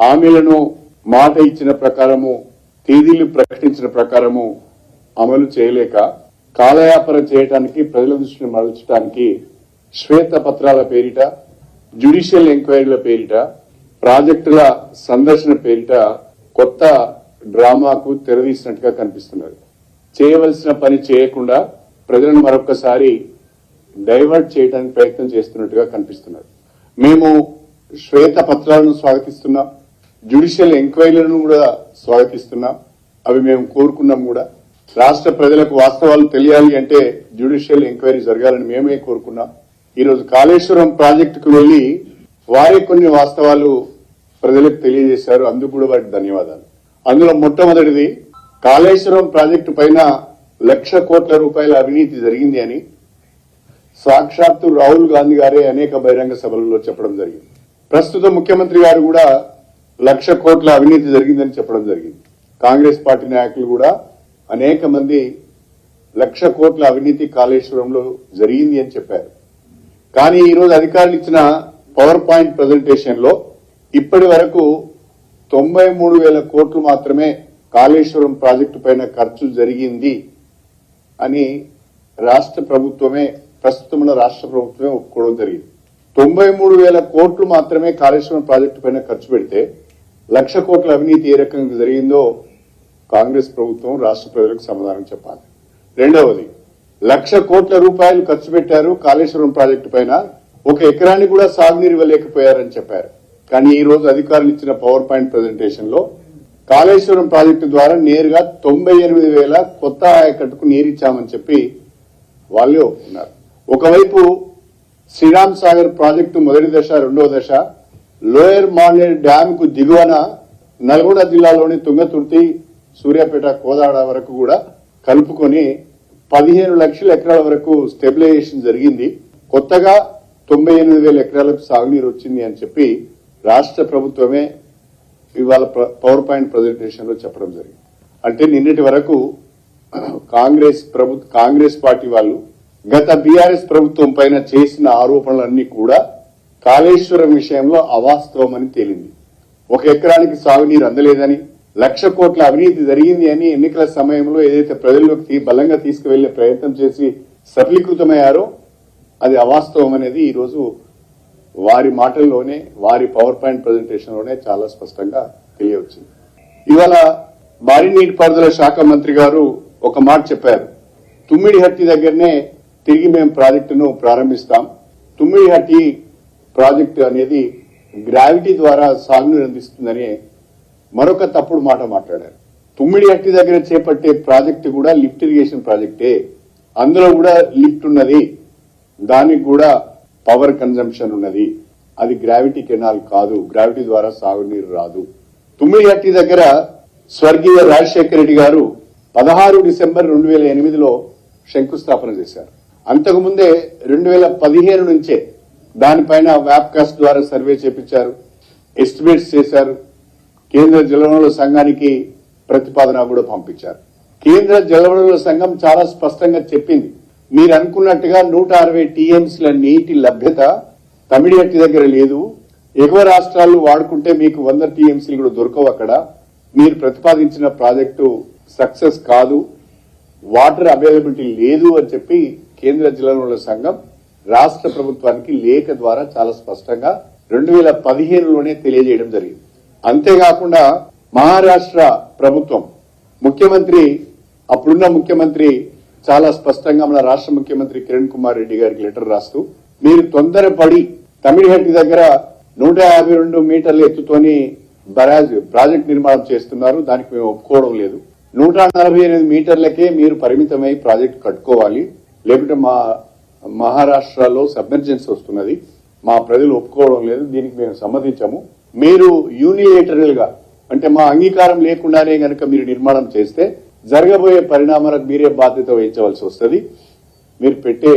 హామీలను మాట ఇచ్చిన ప్రకారము తేదీలు ప్రకటించిన ప్రకారము అమలు చేయలేక కాలయాపన చేయడానికి ప్రజల దృష్టిని మరల్చడానికి శ్వేత పత్రాల పేరిట జ్యుడిషియల్ ఎంక్వైరీల పేరిట ప్రాజెక్టుల సందర్శన పేరిట కొత్త డ్రామాకు తెరదీసినట్టుగా కనిపిస్తున్నది. చేయవలసిన పని చేయకుండా ప్రజలను మరొకసారి డైవర్ట్ చేయడానికి ప్రయత్నం చేస్తున్నట్టుగా కనిపిస్తున్నది. మేము శ్వేత పత్రాలను స్వాగతిస్తున్నాం. జ్యుడిషియల్ ఎంక్వైరీలను కూడా స్వాగతిస్తున్నాం. అవి మేము కోరుకున్నాం కూడా. రాష్ట్ర ప్రజలకు వాస్తవాలు తెలియాలి అంటే జ్యుడిషియల్ ఎంక్వైరీ జరగాలని మేమే కోరుకున్నాం. ఈ రోజు కాళేశ్వరం ప్రాజెక్టుకు వెళ్ళి వారే కొన్ని వాస్తవాలు ప్రజలకు తెలియజేశారు. అందుకు కూడా వారికి ధన్యవాదాలు. అందులో మొట్టమొదటిది కాళేశ్వరం ప్రాజెక్టు పైన లక్ష కోట్ల రూపాయల అవినీతి జరిగింది అని సాక్షాత్తు రాహుల్ గాంధీ గారే అనేక బహిరంగ సభలలో చెప్పడం జరిగింది. ప్రస్తుత ముఖ్యమంత్రి గారు కూడా లక్ష కోట్ల అవినీతి జరిగిందని చెప్పడం జరిగింది. కాంగ్రెస్ పార్టీ నాయకులు కూడా అనేక మంది లక్ష కోట్ల అవినీతి కాళేశ్వరంలో జరిగింది అని చెప్పారు. కానీ ఈ రోజు అధికారులు ఇచ్చిన పవర్ పాయింట్ ప్రజెంటేషన్లో ఇప్పటి వరకు తొంభై మూడు వేల కోట్లు మాత్రమే కాళేశ్వరం ప్రాజెక్టు పైన ఖర్చు జరిగింది అని రాష్ట్ర ప్రభుత్వమే ప్రస్తుతం రాష్ట్ర ప్రభుత్వమే ఒప్పుకోవడం జరిగింది. తొంభై మూడు వేల కోట్లు మాత్రమే కాళేశ్వరం ప్రాజెక్టు పైన ఖర్చు పెడితే లక్ష కోట్ల అవినీతి ఏ రకంగా జరిగిందో కాంగ్రెస్ ప్రభుత్వం రాష్ట్ర ప్రజలకు సమాధానం చెప్పాలి. రెండవది లక్ష కోట్ల రూపాయలు ఖర్చు పెట్టారు కాళేశ్వరం ప్రాజెక్టు పైన. ఒక ఎకరానికి కూడా సాగునీరు ఇవ్వలేకపోయారని చెప్పారు. కానీ ఈ రోజు అధికారులు ఇచ్చిన పవర్ పాయింట్ ప్రజెంటేషన్లో కాళేశ్వరం ప్రాజెక్టు ద్వారా నేరుగా తొంభై ఎనిమిది వేల కొత్త ఆయకట్టుకు నీరిచ్చామని చెప్పి వాళ్ళే ఒప్పుకున్నారు. ఒకవైపు శ్రీరామ్ సాగర్ ప్రాజెక్టు మొదటి దశ రెండవ దశ లోయర్ మానేర్ డ్యామ్కు దిగువన నల్గొండ జిల్లాలోని తుంగతుర్తి సూర్యాపేట కోదాడ వరకు కూడా కలుపుకొని పదిహేను లక్షల ఎకరాల వరకు స్టెబిలైజేషన్ జరిగింది. కొత్తగా తొంభై ఎనిమిది వేల ఎకరాలకు సాగునీరు వచ్చింది అని చెప్పి రాష్ట్ర ప్రభుత్వమే ఇవాళ పవర్ పాయింట్ ప్రజెంటేషన్లో చెప్పడం జరిగింది. అంటే నిన్నటి వరకు కాంగ్రెస్ ప్రభు కాంగ్రెస్ పార్టీ వాళ్ళు గత బీఆర్ఎస్ ప్రభుత్వం పైన చేసిన ఆరోపణలన్నీ కూడా కాళేశ్వరం విషయంలో అవాస్తవమని తేలింది. ఒక ఎకరానికి సాగునీరు అందలేదని లక్ష కోట్ల అవినీతి జరిగింది అని ఎన్నికల సమయంలో ఏదైతే ప్రజల్లోకి బలంగా తీసుకువెళ్ళే ప్రయత్నం చేసి సఫలీకృతమయ్యారో అది అవాస్తవం అనేది ఈ రోజు వారి మాటల్లోనే వారి పవర్ పాయింట్ ప్రజెంటేషన్లోనే చాలా స్పష్టంగా తెలియవచ్చింది. ఇవాళ భారీ నీటిపారుదల శాఖ మంత్రి గారు ఒక మాట చెప్పారు. తుమ్మిడిహట్టి దగ్గరనే తిరిగి మేము ప్రాజెక్టును ప్రారంభిస్తాం. తుమ్మిడిహట్టి ప్రాజెక్టు అనేది గ్రావిటీ ద్వారా సాగునీరు అందిస్తుందని మరొక తప్పుడు మాట మాట్లాడారు. తుమ్మిడి అట్టి దగ్గర చేపట్టే ప్రాజెక్టు కూడా లిఫ్ట్ ఇరిగేషన్ ప్రాజెక్టే. అందులో కూడా లిఫ్ట్ ఉన్నది. దానికి కూడా పవర్ కన్జంప్షన్ ఉన్నది. అది గ్రావిటీ కెనాల్ కాదు. గ్రావిటీ ద్వారా సాగునీరు రాదు. తుమ్మిడిహట్టి దగ్గర స్వర్గీయ రాజశేఖర రెడ్డి గారు పదహారు డిసెంబర్ రెండు వేల ఎనిమిదిలో శంకుస్థాపన చేశారు. అంతకుముందే రెండు వేల పదిహేను నుంచే దానిపైన వ్యాప్కాస్ట్ ద్వారా సర్వే చేపించారు ఎస్టిమేట్స్ చేశారు కేంద్ర జలవనరుల సంఘానికి ప్రతిపాదన కూడా పంపించారు. కేంద్ర జలవనరుల సంఘం చాలా స్పష్టంగా చెప్పింది మీరు అనుకున్నట్టుగా నూట అరవై టీఎంసీల నీటి లభ్యత తమిళహట్టి దగ్గర లేదు ఎగువ రాష్ట్రాలు వాడుకుంటే మీకు వంద టీఎంసీలు కూడా దొరకవు అక్కడ మీరు ప్రతిపాదించిన ప్రాజెక్టు సక్సెస్ కాదు వాటర్ అవైలబిలిటీ లేదు అని చెప్పి కేంద్ర జలవనరుల సంఘం రాష్ట్ర ప్రభుత్వానికి లేఖ ద్వారా చాలా స్పష్టంగా రెండు వేల పదిహేనులోనే తెలియజేయడం జరిగింది. అంతేకాకుండా మహారాష్ట్ర ప్రభుత్వం ముఖ్యమంత్రి అప్పుడున్న ముఖ్యమంత్రి చాలా స్పష్టంగా మన రాష్ట్ర ముఖ్యమంత్రి కిరణ్ కుమార్ రెడ్డి గారికి లెటర్ రాస్తూ మీరు తొందరపడి తమిళహట్టి దగ్గర నూట యాభై రెండు మీటర్ల ఎత్తుతోని బరాజ్ ప్రాజెక్ట్ నిర్మాణం చేస్తున్నారు. దానికి మేము ఒప్పుకోవడం లేదు. నూట నలభై ఎనిమిది మీటర్లకే మీరు పరిమితమై ప్రాజెక్ట్ కట్టుకోవాలి. లేకుంటే మా మహారాష్ట్రలో సబ్మెర్జెన్స్ వస్తున్నది. మా ప్రజలు ఒప్పుకోవడం లేదు దీనికి మేము సమ్మతించాము. మీరు యూనిలేటరల్గా అంటే మా అంగీకారం లేకుండానే గనక మీరు నిర్మాణం చేస్తే జరగబోయే పరిణామాలకు మీరే బాధ్యత వహించవలసి వస్తుంది. మీరు పెట్టే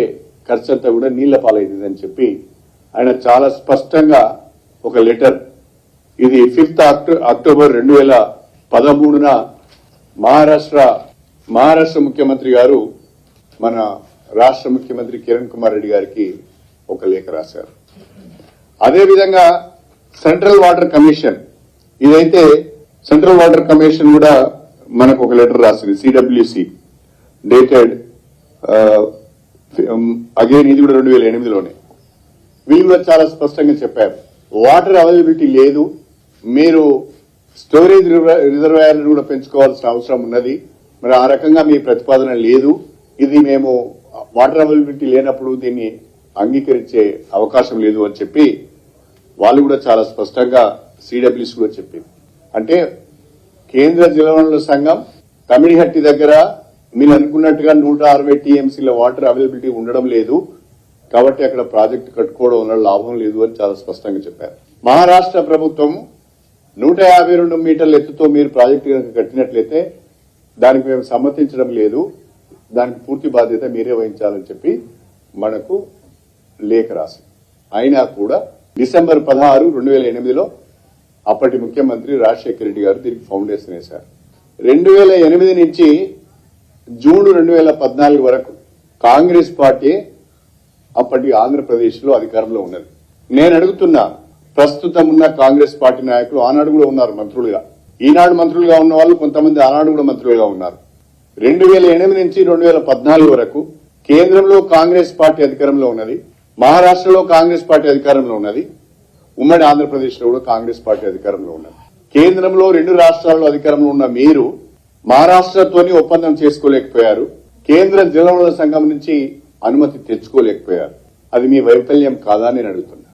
ఖర్చంతా కూడా నీళ్ళ పాలైందని చెప్పి ఆయన చాలా స్పష్టంగా ఒక లెటర్. ఇది ఫిఫ్త్ అక్టోబర్ రెండు వేల పదమూడున మహారాష్ట్ర మహారాష్ట్ర ముఖ్యమంత్రి గారు మన రాష్ట్ర ముఖ్యమంత్రి కిరణ్ కుమార్ రెడ్డి గారికి ఒక లేఖ రాశారు. అదేవిధంగా సెంట్రల్ వాటర్ కమిషన్ ఇదైతే సెంట్రల్ వాటర్ కమిషన్ కూడా మనకు ఒక లెటర్ రాసింది సిడబ్ల్యూసి డేటెడ్ అగైన్ ఇది కూడా రెండు వేల ఎనిమిదిలోనే. వీళ్ళు కూడా చాలా స్పష్టంగా చెప్పారు వాటర్ అవైలబిలిటీ లేదు మీరు స్టోరేజ్ రిజర్వాయర్లను కూడా పెంచుకోవాల్సిన అవసరం ఉన్నది మరి ఆ రకంగా మీ ప్రతిపాదన లేదు ఇది మేము వాటర్ అవైలబిలిటీ లేనప్పుడు దీన్ని అంగీకరించే అవకాశం లేదు అని చెప్పి వాళ్ళు కూడా చాలా స్పష్టంగా సిడబ్ల్యూసి కూడా చెప్పింది. అంటే కేంద్ర జలవనరుల సంఘం తమిళహట్టి దగ్గర మీరు అనుకున్నట్టుగా నూట అరవై టీఎంసీల వాటర్ అవైలబిలిటీ ఉండడం లేదు. కాబట్టి అక్కడ ప్రాజెక్టు కట్టుకోవడం వల్ల లాభం లేదు అని చాలా స్పష్టంగా చెప్పారు. మహారాష్ట్ర ప్రభుత్వం నూట యాభై రెండు మీటర్ల ఎత్తుతో మీరు ప్రాజెక్టు కనుక కట్టినట్లయితే దానికి మేము సమ్మతించడం లేదు. దానికి పూర్తి బాధ్యత మీరే వహించాలని చెప్పి మనకు లేఖ రాసింది. అయినా కూడా డిసెంబర్ పదహారు రెండు వేల ఎనిమిదిలో అప్పటి ముఖ్యమంత్రి రాజశేఖర రెడ్డి గారు దీనికి ఫౌండేషన్ వేశారు. రెండు వేల ఎనిమిది నుంచి జూన్ రెండు వేల పద్నాలుగు వరకు కాంగ్రెస్ పార్టీ అప్పటి ఆంధ్రప్రదేశ్లో అధికారంలో ఉన్నది. నేను అడుగుతున్నా ప్రస్తుతం ఉన్న కాంగ్రెస్ పార్టీ నాయకులు ఆనాడు కూడా ఉన్నారు మంత్రులుగా. ఈనాడు మంత్రులుగా ఉన్న వాళ్ళు కొంతమంది ఆనాడు కూడా మంత్రులుగా ఉన్నారు. రెండు వేల ఎనిమిది నుంచి రెండు వేల పద్నాలుగు వరకు కేంద్రంలో కాంగ్రెస్ పార్టీ అధికారంలో ఉన్నది మహారాష్ట్రలో కాంగ్రెస్ పార్టీ అధికారంలో ఉన్నది ఉమ్మడి ఆంధ్రప్రదేశ్లో కూడా కాంగ్రెస్ పార్టీ అధికారంలో ఉన్నది. కేంద్రంలో రెండు రాష్ట్రాల్లో అధికారంలో ఉన్న మీరు మహారాష్ట్రతోని ఒప్పందం చేసుకోలేకపోయారు కేంద్ర జలవనరుల సంఘం నుంచి అనుమతి తెచ్చుకోలేకపోయారు. అది మీ వైఫల్యం కాదా అని నేను అడుగుతున్నాను